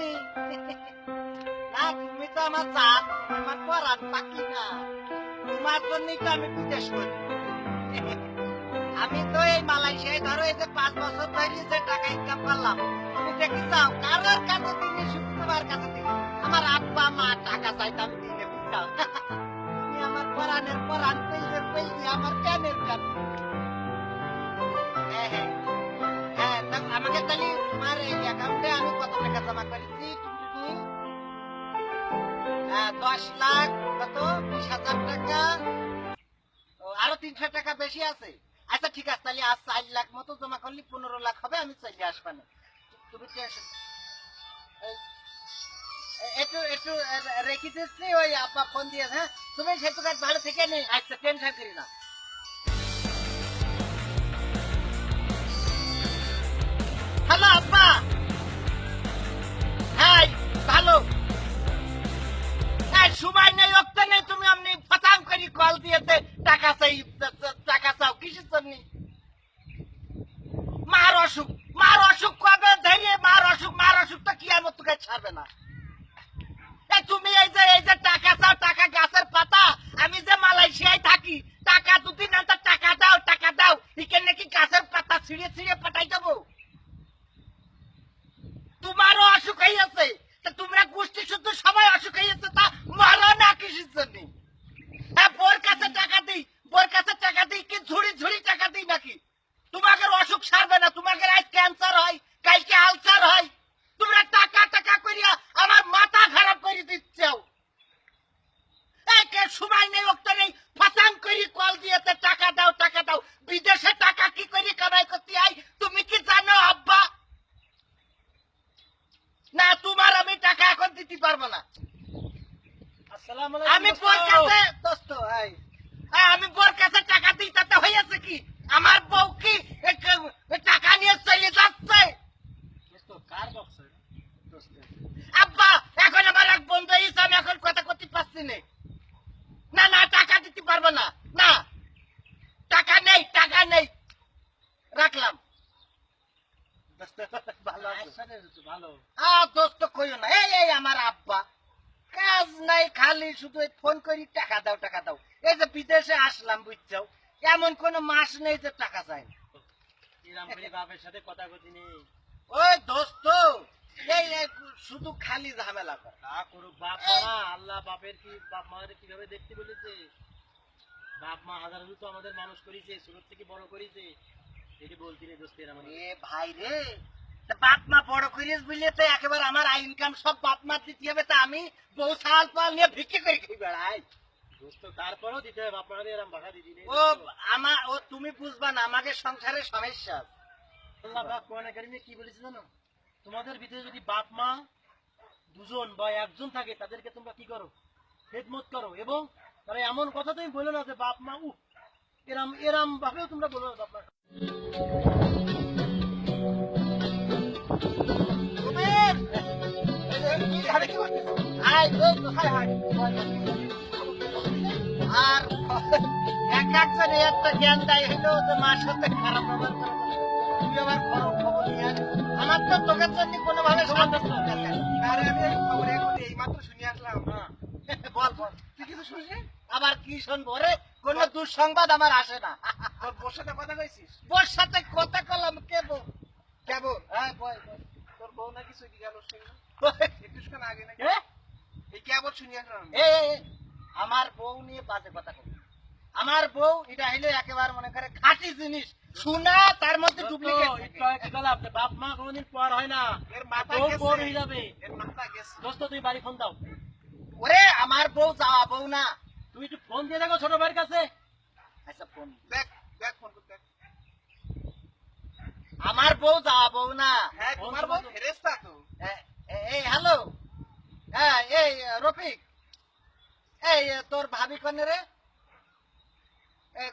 নি না, তুমি তো আমার জাত এই মালয়েশিয়ায়, ধরো এই যে পাঁচ বছর ধরে যে টাকা ইনকাম করলাম, তুমি দেখি চাও কারোর কাছে দিনে শুধু তোমার কাছে দিনে আমার আব্বা, মা টাকা চাইতে আমি দিনে বুঝছাও তুমি আমার পরানের পরান পেলে পেলে আমার প্যান হ্যাঁ হ্যাঁ হ্যাঁ। জমা করেছি? টাকা। আরও তিনশো টাকা বেশি আছে? আচ্ছা ঠিক আছে, তাহলে আজ চার লাখ মতো জমা করলে, পনেরো লাখ হবে, আমি চলে আসবানে তুমি একটু একটু রেখে দিচ্ছি, ওই আপা ফোন দিয়ে হ্যাঁ? তুমি সেতু কাজ ভালো থেকে নেই আচ্ছা টেনশন করি না। হ্যালো আব্বা। হ্যাঁ ভালো। হ্যাঁ সময় নেই অক্ত নেই, তুমি আপনি ফটাং করে কল দিয়েছে টাকা চাই, টাকা চাও, কিসের জন্য? মার অসুখ মার অসুখ কবে ধরে মার অসুখ মার অসুখ তো কি আমার তোকে ছাড়বে না। তুমি এই যে এই যে টাকা চাও, টাকা গাছের পাতা, আমি যে মালয়েশিয়ায় থাকি, টাকা দুদিন টাকা দাও টাকা দাও, এখানে নাকি গাছের পাতা ছিঁড়ে ছিঁড়ে পাঠাই দেবো তোমারও অসুখ হয়েছে তা তোমরা গোষ্ঠী শুদ্ধ সবাই অসুখ হয়েছে তা মারা না কিসের জন্য। হ্যাঁ বোর কাছে টাকা দিই, বোর কাছে টাকা দিই কি ঝুড়ি ঝুড়ি টাকা দিই নাকি? তোমাকে অসুখ সারবে না তোমাকে আজ ক্যান্সার হয় কালকে আলসার হয় তোমরা টাকা টাকা করিয়া আমার মাথা খারাপ করে দিচ্ছাও একে সময় নেই অক্ত নেই ফাতাং করি কল দিয়েতে টাকা দাও টাকা দাও বিদেশে টাকা কি করি কামাই করতে আই তুমি কি জানো আব্বা না তোমার আমি টাকা এখন দিতে পারব না। আমি বোর কাছে দোস্ত আমি বোর কাছে টাকা দিই তাতে হয়েছে কি? আমার বউ কি টাকা নিয়ে চলে যাচ্ছে? আব্বা এখন আমার এক বন্ধু এসে আমি এখন কথা করতে পারছি না না না টাকা দিতে পারব না না টাকা নেই টাকা নেই রাখলাম দোস্ত ভালো আছে ভালো আ দোস্ত কইও না এই এই আমার আব্বা কাজ নাই খালি শুধু ফোন করি টাকা দাও টাকা দাও। এই যে বিদেশে আসলাম বুঝছ? এমন কোন মাস নেই যে টাকা না। ভাই বাপের সাথে কথা কতি নেই ওই দোস্ত এই শুধু খালি ঝামেলা করে। তা করুক বাপ মা আল্লাহ বাপের কি বাপ মায়ের কীভাবে দেখতে বলেছে? বাপ মা হাজার তো আমাদের মানুষ করেছে ছোট থেকে বড় করেছে। এটি বলতি রে দোস্তের আমার। এ ভাই রে বাপ মা বড় করিস বুঝলে তো একেবারে আমার ইনকাম সব বাপ মা দিতে হবে তা আমি বউ সাল পাল নিয়ে ভিক্ষে করে খেয়ে বেড়াই। তারপরেও দিতে হবে বাপ মায়ের এরম ভাষা দিদি ও আমার ও তুমি বুঝবা না আমাকে সংসারের সমস্যা। আল্লাহ পাক কোরআনে কারিমে কি বলেছে জানো? তোমাদের ভিতরে যদি বাপ মা দুজন বা একজন থাকে তাদেরকে তোমরা কি করো? খেদমত করো। এবং তারা এমন কথা তুমি বলো না যে বাপ মা উহ এরাম এরাম ভাবেও তোমরা বলো না বাপ মা। আর এক একজন একটা জ্ঞান দেয় হইল যে মার সাথে খারাপ ব্যবহার তুই আবার খবর খবর নিয়ে আমার তো তোকে জন্য কোনোভাবে সাহায্য করতে পারবে না। আরে আমি খবর এখন এইমাত্র শুনে আসলাম। হ্যাঁ। বল বল। তুই কিছু শুনছিস? আবার কি শুনব রে? কোন দুঃসংবাদ আমার আসে না। তোর বোর সাথে কথা কইছিস? বোর সাথে কথা কলাম কে বউ? কেবল হ্যাঁ বল। তোর বউ নাকি চুকি গেল শুনলাম একটু আগে নাকি। এ? আমার বউ নিয়ে বাজে কথা বলি আমার বউ এটা হইলে একেবারে মনে করে খাঁটি জিনিস। শোনা তার মধ্যে ডুপ্লিকেট বাপ মা কোনোদিন পর হয় না। এর মাথা বউ হয়ে যাবে। এর মাথা গেছে। দোস্ত তুমি বাড়ি ফোন দাও। ওরে আমার বউ যাওয়া বউ না। তুমি একটু ফোন দিয়ে দেখো ছোট ভাইয়ের কাছে। আচ্ছা ফোন দেখ দেখ ফোন করতে আমার বউ যাওয়া বউ না। হ্যাঁ তোমার বউ ফেরেস্তা তো। এই হ্যালো। হ্যাঁ এই রফিক। এই তোর ভাবি কনে রে?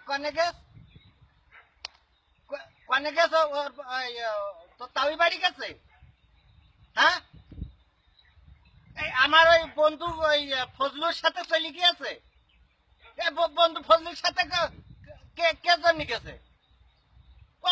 কনে গেছ? কনে গেছ? তোর তাওই বাড়ি গেছে? হ্যাঁ? এই, আমার ওই বন্ধু, ওই ফজলুর সাথে চলে গিয়েছে। বন্ধু ফজলুর সাথে কে কে জন্য গেছে? ও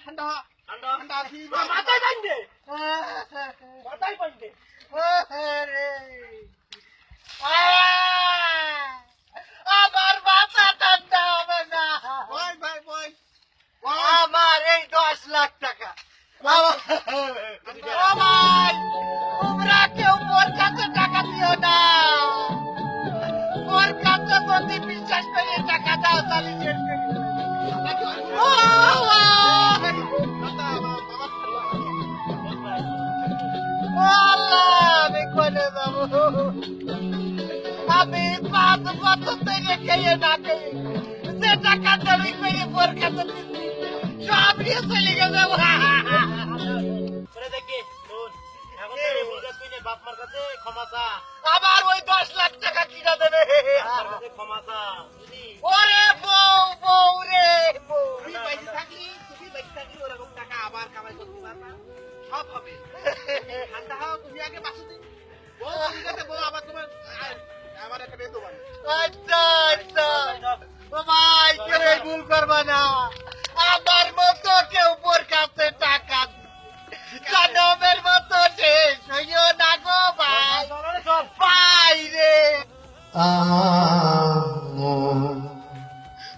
ঠান্ডা ঠান্ডা। ঠান্ডা মাথায় পাইন দে মাথায় পাইন দে আমার মাথা ঠান্ডা হবে না বয়, বয়, বয়। আমার এই দশ লাখ টাকা আমার- তোমরা কেউ মোর কাছে টাকা দিও না মোর কাছে যদি বিশ্বাস করে টাকা দাও তাহলে আমি পাঁচ বছর থেকে খেয়ে না খেয়ে যে টাকা জমি করে মোর কাছে দিচ্ছি। সব নিয়ে চলে গেছে। আবার ওই দশ লাখ টাকা কিনা দেবে। ক্ষমা চা ওরে বউ বউ রে বউ। বাইসে থাকলি, তুমি বাইসে থাকলি ওরকম টাকা আবার কামাই করতে পারবা। সব হবে। ঠান্ডা হও, তুমি আগে বাঁচো দিন। বউ ঠিক আছে, বউ আবার তোমার আচ্ছা আচ্ছা। ও ভাই কেউ ভুল করবা না। আমার মতো কেউ মোর কাছে টাকা জনমের মতো শেষ হইও না গো ভাই। চল রে, চল ভাই রে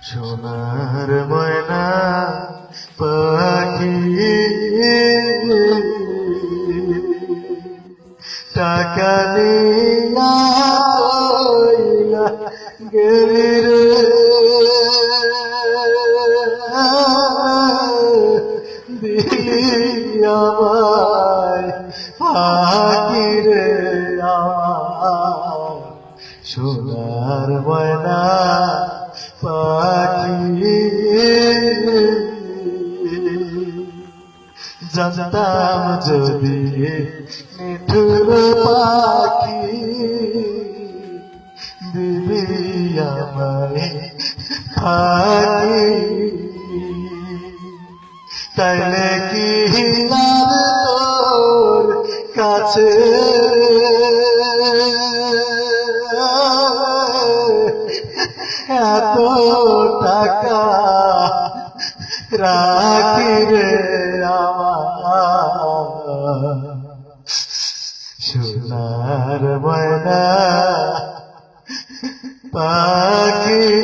সোনার ময়না পাখি। টাকা নিয়া সোনার ময়না পাখি জানতাম যদি মিঠুর পাখি দিবি আমারে খাই তাইলে কি কাছে? পাখি